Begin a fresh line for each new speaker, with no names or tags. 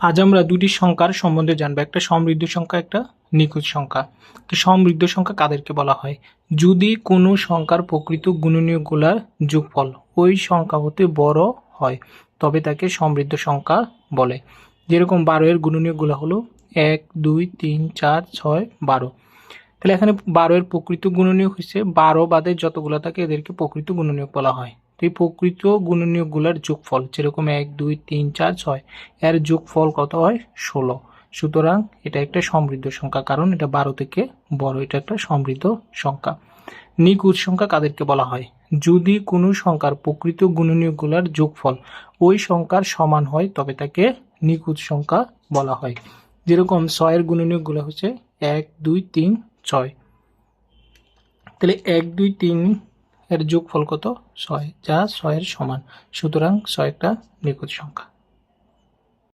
আজ আমরা দুটি সংখ্যার সম্বন্ধে জানব। একটা সমৃদ্ধ সংখ্যা, একটা নিখুঁত সংখ্যা। তো সমৃদ্ধ সংখ্যা কাদেরকে বলা হয়? যদি কোনো সংখ্যার প্রকৃত গুণনীয়কগুলার যোগফল ওই সংখ্যা হতে বড় হয়, তবে তাকে সমৃদ্ধ সংখ্যা বলে। যেরকম বারো এর গুণনীয়কগুলো হলো এক, দুই, তিন, চার, ছয়, বারো। তাহলে এখানে বারো এর প্রকৃত গুণনীয় হচ্ছে বারো বাদে যতগুলো থাকে এদেরকে প্রকৃত গুণনীয় বলা হয়। এই প্রকৃত গুণনীয়কগুলোর যোগফল, যেরকম এক, দুই, তিন, চার, ছয়, এর যোগফল কত হয়? ষোলো। সুতরাং এটা একটা সমৃদ্ধ সংখ্যা, কারণ এটা বারো থেকে বড়, এটা একটা সমৃদ্ধ সংখ্যা। নিখুঁত সংখ্যা কাদেরকে বলা হয়? যদি কোনো সংখ্যার প্রকৃত গুণনীয়কগুলোর যোগফল ওই সংখ্যার সমান হয়, তবে তাকে নিখুঁত সংখ্যা বলা হয়। যেরকম ছয়ের গুণনীয়কগুলো হচ্ছে এক, দুই, তিন, ছয়। তাহলে এক, দুই, তিন এর যোগফল কত? ছয় যা ছয়ের সমান। সুতরাং ছয় একটা নিখুঁত সংখ্যা।